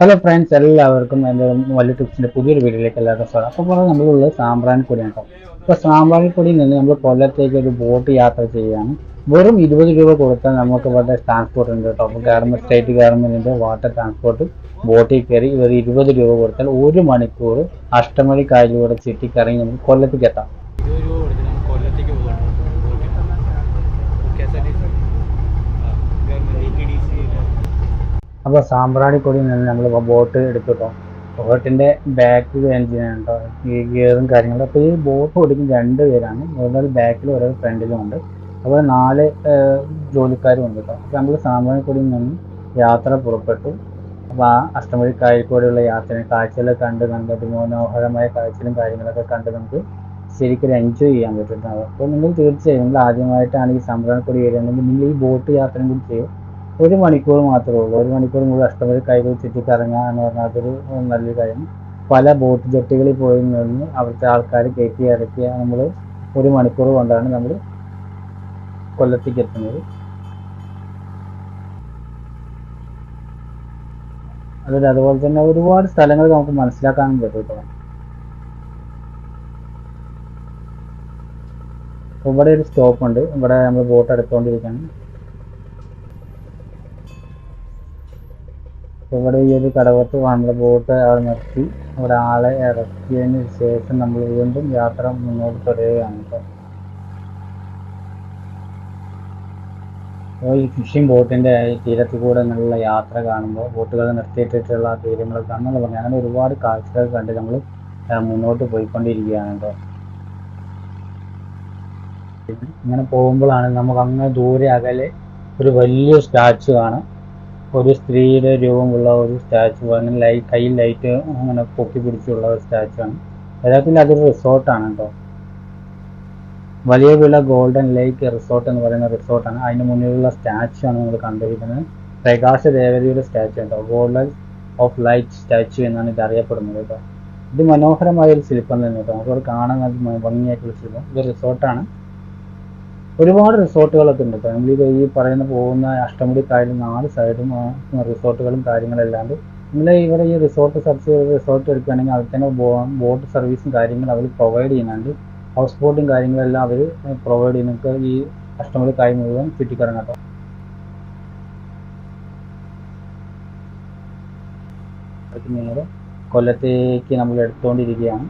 Hello friends എല്ലാവർക്കും എന്റെ വലിയ ടിപ്സിന്റെ പുതിയൊരു വീഡിയോയിലേക്ക് എല്ലാവർക്കും സ്വാഗതം. അപ്പോൾ പറഞ്ഞാൽ നമ്മളുള്ളത് സാമ്പ്രാണിക്കൊടിയാണ് കേട്ടോ. അപ്പോൾ സാമ്പ്രാണിക്കൊടിയിൽ നിന്ന് നമ്മൾ കൊല്ലത്തേക്ക് ഒരു ബോട്ട് യാത്ര ചെയ്യുകയാണ്. വെറും ഇരുപത് രൂപ കൊടുത്താൽ നമുക്ക് ഇവിടെ ട്രാൻസ്പോർട്ട് ഉണ്ട് കേട്ടോ. അപ്പോൾ ഗവൺമെന്റ് സ്റ്റേറ്റ് ഗവൺമെന്റിന്റെ വാട്ടർ ട്രാൻസ്പോർട്ട് ബോട്ടിൽ കയറി ഇവർ ഇരുപത് രൂപ കൊടുത്താൽ ഒരു മണിക്കൂർ അഷ്ടമണി കായലൂടെ ചുറ്റിക്കറങ്ങി നമുക്ക് കൊല്ലത്തേക്ക് എത്താം. കൊല്ലത്തേക്ക് അപ്പോൾ സാമ്പ്രാണിക്കൊടിയിൽ നിന്ന് നമ്മൾ ബോട്ട് എടുത്തു കേട്ടോ ബോട്ടിന്റെ ബാക്ക് കേട്ടോ ഈ ഗിയറും കാര്യങ്ങളും. അപ്പോൾ ഈ ബോട്ട് ഓടിക്കുന്ന രണ്ട് പേരാണ്. ഒരാൾ ബാക്കിലും ഒരാൾ ഫ്രണ്ടിലും ഉണ്ട്. അപ്പോൾ നാല് ജോലിക്കാരും ഉണ്ട് കേട്ടോ അപ്പോൾ നമ്മൾ സാമ്പ്രാണിക്കൊടിയിൽ നിന്ന് യാത്ര പുറപ്പെട്ടു. അപ്പോൾ ആ അഷ്ടമഴി കായൽക്കൂടെയുള്ള യാത്ര കാഴ്ചകൾ കണ്ട് നമുക്ക് അതിമനോഹരമായ കാഴ്ചകളും കാര്യങ്ങളൊക്കെ കണ്ട് നമുക്ക് ശരിക്കും എൻജോയ് ചെയ്യാൻ പറ്റുന്നത് അപ്പോൾ നിങ്ങൾ തീർച്ചയായും നിങ്ങൾ ആദ്യമായിട്ടാണ് ഈ സാമ്പ്രാണിക്കൊടി വരികയാണെങ്കിൽ നിങ്ങൾ ഈ ബോട്ട് യാത്രയും കൂടി ചെയ്യും ഒരു മണിക്കൂർ മാത്രമേ ഉള്ളൂ. ഒരു മണിക്കൂർ മുഴുവൻ അഷ്ടമതി കൈകൾ ചുറ്റിക്കറങ്ങുക എന്ന് പറഞ്ഞാൽ അതൊരു നല്ലൊരു കാര്യം. പല ബോട്ട് ജെട്ടികളിൽ പോയി നിന്ന് അവിടുത്തെ ആൾക്കാർ കയറ്റി ഇറക്കിയ നമ്മൾ ഒരു മണിക്കൂർ കൊണ്ടാണ് നമ്മൾ കൊല്ലത്തേക്ക് എത്തുന്നത്. അതിൽ അതുപോലെ തന്നെ ഒരുപാട് സ്ഥലങ്ങൾ നമുക്ക് മനസ്സിലാക്കാനും പറ്റും ഇവിടെ ഒരു സ്റ്റോപ്പ് ഉണ്ട്. ഇവിടെ നമ്മൾ ബോട്ട് എടുത്തുകൊണ്ടിരിക്കുകയാണ് ഇവിടെ ഈ ഒരു കടവത്ത് നമ്മുടെ ബോട്ട് അവിടെ നിർത്തി. അവിടെ ആളെ ഇറക്കിയതിന് ശേഷം നമ്മൾ വീണ്ടും യാത്ര മുന്നോട്ട് തുടരുകയാണ് കേട്ടോ. അപ്പോൾ ഈ ഫിഷിംഗ് ബോട്ടിന്റെ തീരത്തിൽ കൂടെ നിന്നുള്ള യാത്ര കാണുമ്പോൾ ബോട്ടുകൾ നിർത്തിയിട്ടിട്ടുള്ള തീരങ്ങളൊക്കെ കാണുന്നത് പറഞ്ഞു അങ്ങനെ ഒരുപാട് കാഴ്ചകൾ കണ്ട് നമ്മൾ മുന്നോട്ട് പോയിക്കൊണ്ടിരിക്കുകയാണ് കേട്ടോ. ഇങ്ങനെ പോകുമ്പോഴാണ് നമുക്ക് അങ്ങേ ദൂരെ അകലെ ഒരു വലിയ സ്റ്റാച്ചു കാണാം. ഒരു സ്ത്രീയുടെ രൂപമുള്ള ഒരു സ്റ്റാച്ചു അങ്ങനെ ലൈ കയ്യിൽ ലൈറ്റ് അങ്ങനെ പൊക്കി പിടിച്ചുള്ള ഒരു സ്റ്റാച്ചു ആണ്. യഥാർത്ഥത്തിൽ അതൊരു റിസോർട്ടാണ് കേട്ടോ. വലിയ വിള ഗോൾഡൻ ലേക്ക് റിസോർട്ട് എന്ന് പറയുന്ന റിസോർട്ടാണ് അതിന് മുന്നിലുള്ള സ്റ്റാച്ചു ആണ് നമ്മൾ കണ്ടിരിക്കുന്നത് പ്രകാശ ദേവതയുടെ സ്റ്റാച്ചു കേട്ടോ. ഗോൾഡൻ ഓഫ് ലൈറ്റ് സ്റ്റാച്ചു എന്നാണ് ഇത് അറിയപ്പെടുന്നത് കേട്ടോ. ഇത് മനോഹരമായ ഒരു ശില്പം തന്നെ കേട്ടോ. നമുക്ക് കാണാൻ ഭംഗിയായിട്ടുള്ള ശില്പം. ഇത് റിസോർട്ടാണ് ഒരുപാട് റിസോർട്ടുകളൊക്കെ ഉണ്ട്. ഫാമിലി ഈ പറയുന്ന പോകുന്ന അഷ്ടമുടി കായലിൽ നാല് സൈഡും റിസോർട്ടുകളും കാര്യങ്ങളല്ലാണ്ട് നിങ്ങളെ ഇവിടെ ഈ റിസോർട്ട് ചെയ്ത് റിസോർട്ട് എടുക്കുകയാണെങ്കിൽ അതിൽ തന്നെ ബോട്ട് സർവീസും കാര്യങ്ങളും അവർ പ്രൊവൈഡ് ചെയ്യുന്നുണ്ട്. ഹൗസ് ബോട്ടും കാര്യങ്ങളെല്ലാം അവർ പ്രൊവൈഡ് ചെയ്യുന്നത് ഈ അഷ്ടമുടി കായ് മുഴുവൻ ചുറ്റിക്കറങ്ങാം കേട്ടോ. അതൊക്കെ നേരെ കൊല്ലത്തേക്ക് നമ്മൾ എടുത്തുകൊണ്ടിരിക്കുകയാണ്.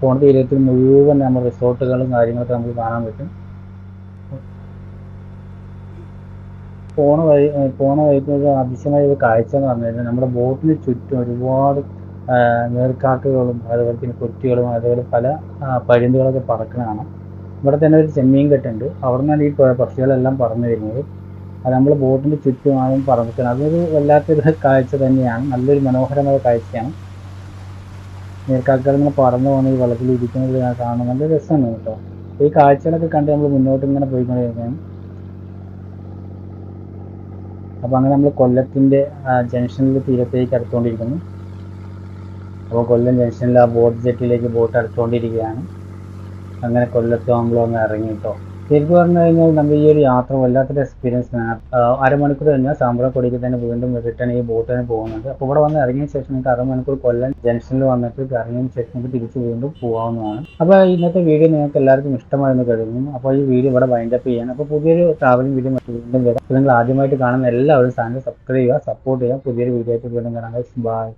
പോണ തീരത്തിൽ മുഴുവൻ നമ്മൾ റിസോർട്ടുകളും കാര്യങ്ങളൊക്കെ നമുക്ക് കാണാൻ പറ്റും. പോണ വഴി പോണ വഴിക്ക് ഒരു അതിശയമായ ഒരു കാഴ്ച എന്ന് പറഞ്ഞു കഴിഞ്ഞാൽ നമ്മുടെ ബോട്ടിന് ചുറ്റും ഒരുപാട് നേർക്കാക്കുകളും അതുപോലെ തന്നെ കുറ്റികളും അതുപോലെ പല പരിന്തുകളൊക്കെ പരുന്തുകളൊക്കെ പറക്കണ ഇവിടെ തന്നെ ഒരു ചെമ്മീൻ കെട്ടുണ്ട്. അവിടെ നിന്നാണ് ഈ പക്ഷികളെല്ലാം പറന്നു വരുന്നത്. അത് നമ്മൾ ബോട്ടിന്റെ ചുറ്റുമായും പറന്നിട്ടുണ്ട് അതൊരു വല്ലാത്തൊരു കാഴ്ച തന്നെയാണ്. നല്ലൊരു മനോഹരമായ കാഴ്ചയാണ്. നീർക്കാക്കകൾ ഇങ്ങനെ പറന്നു പോകുന്ന ഈ വെള്ളത്തിൽ ഇരിക്കുന്നത് ഞാൻ കാണുന്നത് നല്ല രസമാണ് കേട്ടോ. ഈ കാഴ്ചകളൊക്കെ കണ്ട് നമ്മൾ മുന്നോട്ട് ഇങ്ങനെ പോയിക്കൊണ്ടിരിക്കുകയാണ്. അപ്പോൾ അങ്ങനെ നമ്മൾ കൊല്ലത്തിന്റെ ജംഗ്ഷനിൽ തീരത്തേക്ക് അടുത്തുകൊണ്ടിരിക്കുന്നു. അപ്പോൾ കൊല്ലം ജംഗ്ഷനിൽ ആ ബോട്ട് ജെറ്റിലേക്ക് ബോട്ട് അടുത്തുകൊണ്ടിരിക്കുകയാണ്. അങ്ങനെ കൊല്ലത്ത് നമ്മൾ ഒന്ന് ഇറങ്ങി കേട്ടോ. ശരിക്കും പറഞ്ഞു കഴിഞ്ഞാൽ നമ്മൾ ഈ ഒരു യാത്ര വല്ലാത്തൊരു എക്സ്പീരിയൻസ് ആണ്. അരമണിക്കൂർ കഴിഞ്ഞാൽ സാമ്പ്രക്കൊടിക്ക് തന്നെ വീണ്ടും റിട്ടേൺ ഈ ബോട്ട് തന്നെ പോകുന്നുണ്ട് അപ്പോൾ ഇവിടെ വന്ന് ഇറങ്ങിയ ശേഷം നിങ്ങൾക്ക് അരമണിക്കൂർ കൊല്ലം ജംഗ്ഷനിൽ വന്നിട്ട് ഇറങ്ങിയതിന് ശേഷം നമുക്ക് തിരിച്ച് വീണ്ടും പോകാവുന്നതാണ്. അപ്പോൾ ഇന്നത്തെ വീഡിയോ നിങ്ങൾക്ക് എല്ലാവർക്കും ഇഷ്ടമായെന്ന് കരുതുന്നു. അപ്പോൾ ഈ വീഡിയോ ഇവിടെ വൈൻഡപ്പ് ചെയ്യാൻ അപ്പോൾ പുതിയൊരു ട്രാവലിംഗ് വീഡിയോ വീണ്ടും വരാം. നിങ്ങൾ ആദ്യമായിട്ട് കാണുന്ന എല്ലാവരും ചാനൽ സബ്സ്ക്രൈബ് ചെയ്യുക സപ്പോർട്ട് ചെയ്യുക. പുതിയൊരു വീഡിയോ ആയിട്ട് വീണ്ടും കാണാം. ബൈ